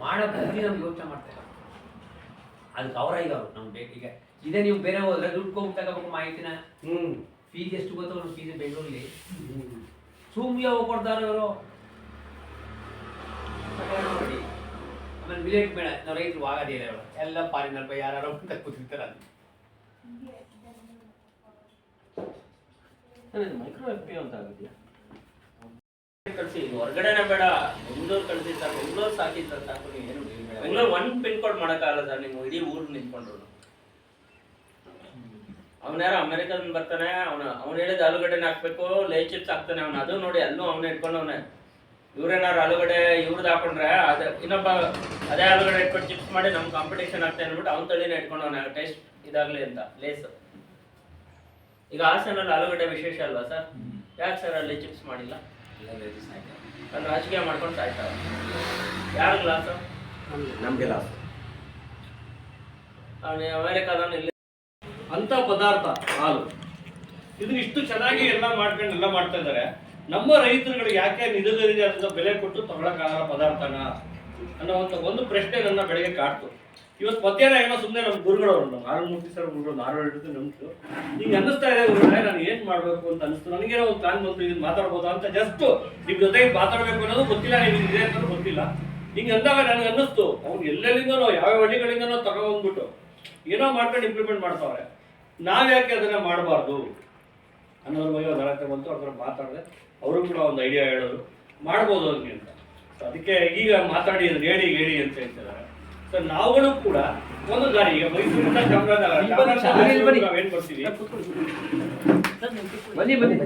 ಮಾಡೋ ಬುದ್ಧಿ ನಮ್ಗೆ ಯೋಚನೆ ಮಾಡ್ತಾ ಇಲ್ಲ. ಅದಕ್ಕೆ ಅವರ ಈಗ ಅವರು ನಮ್ಗೆ ಬೇಕು. ಈಗ ಇದೇ ನೀವು ಬೇರೆ ಹೋದ್ರೆ ದುಡ್ಡು ಹೋಗಿ ತಗೋಬೇಕು ಮಾಹಿತಿನ. ಹ್ಞೂ ಫೀಸ್ ಎಷ್ಟು ಗೊತ್ತೋ ನಮ್ಮ ಫೀಸ್ ಬೆಂಗಳೂರಲ್ಲಿ. ಸುಮ್ಗೆ ಹೋಗಿ ಕೊಡ್ತಾರೆ ಇವರು? ನೋಡಿ ಆಮೇಲೆ ಮಿಲೇಟ್ ಬೇಡ ನಾವು ರೈತರು ಆಗೋದಿಲ್ಲ ಇವರು ಎಲ್ಲ ಫಾರಿನರ್ ಬೈ ಯಾರು ಅಂತ ಕೂತಿರ್ತಾರೆ ಅಲ್ಲಿ. ಮೈಕ್ರೋ ಎಫ್ ಪಿ ಅಂತ ಆಗಿದೆಯಾ? ಕಳ್ಸಿ ಹೊರಗಡೆನೆ ಬೇಡ, ಬೆಂಗಳೂರು ಕಳಿಸಿ ಸರ್, ಬೆಂಗಳೂರು ಸಾಕಿ ಸರ್, ಸಾಕು, ನೀವು ಏನು ಬೆಂಗಳೂರು ಒಂದ್ ಪಿನ್ ಕೋಡ್ ಮಾಡೋಕ್ಕಾಗಲ್ಲ ಸರ್, ನೀವು ಇಡೀ ಊರು ನಿಂತ್ಕೊಂಡ್ರು. ಅವನ್ಯಾರ ಅಮೆರಿಕದಿಂದ ಬರ್ತಾನೆ, ಅವನು, ಅವ್ನು ಹೇಳಿದ ಆಲೂಗಡ್ಡೆನ ಹಾಕ್ಬೇಕು, ಲೇ ಚಿಪ್ಸ್ ಹಾಕ್ತಾನೆ ಅವ್ನು ಅದು ನೋಡಿ ಅಲ್ಲೂ ಅವನೇ ಇಟ್ಕೊಂಡವನೆ. ಇವ್ರೇನಾರು ಆಲೂಗಡ್ಡೆ ಇವ್ರದ್ದು ಹಾಕೊಂಡ್ರೆ, ಅದೇ, ಇನ್ನೊಬ್ಬ ಅದೇ ಆಲೂಗಡ್ಡೆ ಇಟ್ಕೊಂಡು ಚಿಪ್ಸ್ ಮಾಡಿ ನಮ್ಮ ಕಾಂಪಿಟೇಷನ್ ಆಗ್ತಾನೆ ಅಂದ್ಬಿಟ್ಟು ಅವ್ನ ತಳಿನೇ ಇಟ್ಕೊಂಡವನೆ ಟೇಸ್ಟ್ ಇದಾಗ್ಲಿ ಅಂತ, ಲೇಸ್. ಈಗ ಹಾಸನಲ್ಲಿ ಆಲೂಗಡ್ಡೆ ವಿಶೇಷ ಅಲ್ವಾ ಸರ್? ಯಾಕೆ ಸರ್ ಅಲ್ಲಿ ಚಿಪ್ಸ್ ಮಾಡಿಲ್ಲ? ಅಲ್ಲಿ ರಾಜಕೀಯ ಮಾಡ್ಕೊಂಡು ಸಾಯ್ತಾವ ಯಾರು ಲಾಸ್ ನಮಗೆ ಲಾಸ್ ಅವನು ಅಮೆರಿಕಾದವನು ಇಲ್ಲಿ ಅಂತ ಪದಾರ್ಥ ಹಾಲು. ಇದನ್ನ ಇಷ್ಟು ಚೆನ್ನಾಗಿ ಎಲ್ಲ ಮಾಡ್ಕೊಂಡು ಎಲ್ಲ ಮಾಡ್ತಾ ಇದ್ದಾರೆ. ನಮ್ಮ ರೈತರುಗಳಿಗೆ ಯಾಕೆ ನಿಗದಿತ ಬೆಲೆ ಕೊಟ್ಟು ತಗೊಳಕ್ಕಾಗಲ್ಲ ಪದಾರ್ಥನ? ಅನ್ನೋವಂಥ ಒಂದು ಪ್ರಶ್ನೆ ನನ್ನ ಬೆಳಗ್ಗೆ ಕಾಡ್ತು. ಇವತ್ತು ಮಧ್ಯಾಹ್ನ ಏನೋ ಸುಮ್ಮನೆ ನಮ್ಮ ಗುರುಗಳವರು ನಮ್ಮ ಆರಮೂರ್ತಿ ಸರ್ ಗುರುಗಳು ನಾರಾಯಣ ಹಿಡಿದು ನಮ್ತು ಹಿಂಗೆ ಅನ್ನಿಸ್ತಾ ಇದೆ ಗುರುಗಳೇ ಮಾಡ್ಬೇಕು ಅಂತ ಅನಿಸ್ತು. ನನಗೇನೋ ಒಂದು ಪ್ಲಾನ್ ಬಂತು ಇದನ್ನ ಮಾತಾಡ್ಬೋದಾ ಅಂತ ಜಸ್ಟ್ ನಿಮ್ ಜೊತೆಗೆ ಮಾತಾಡ್ಬೇಕು ಅನ್ನೋದು ಗೊತ್ತಿಲ್ಲ, ನಿಮ್ಗೆ ಇದೆ ಅಂತ ಗೊತ್ತಿಲ್ಲ. ಹಿಂಗೆ ಅಂದಾಗ ನನಗೆ ಅನ್ನಿಸ್ತು ಅವ್ನು ಎಲ್ಲೆಲ್ಲಿಂದನೋ ಯಾವ ಹಳ್ಳಿಗಳಿಂದನೋ ತಗೊಂಡ್ಬಿಟ್ಟು ಏನೋ ಮಾಡ್ಕೊಂಡು ಇಂಪ್ಲಿಮೆಂಟ್ ಮಾಡ್ತಾವ್ರೆ. ನಾವ್ಯಾಕೆ ಅದನ್ನ ಮಾಡಬಾರ್ದು? ಅನ್ನೋದ್ರ ಬಗ್ಗೆ ಒಂದು ಅಳತೆ ಬಂತು ಅದರ ಮಾತಾಡಿದೆ. ಅವರು ಕೂಡ ಒಂದು ಐಡಿಯಾ ಹೇಳೋರು. ಮಾಡ್ಬೋದು ಅವ್ರಿಗೆ ಅಂತ. ಅದಕ್ಕೆ ಈಗ ಮಾತಾಡಿ ಅದನ್ನ ಹೇಳಿ ಹೇಳಿ ಅಂತ ಹೇಳ್ತಿದ್ದಾರೆ ಸೊ ನಾವುಗಳು ಕೂಡ ಒಂದು ದಾರಿ ಈಗ ಮೈಸೂರಿಂದ ಚಾಮರಾಜನಗರ ಬರ್ತೀವಿ ಬನ್ನಿ ಬನ್ನಿ.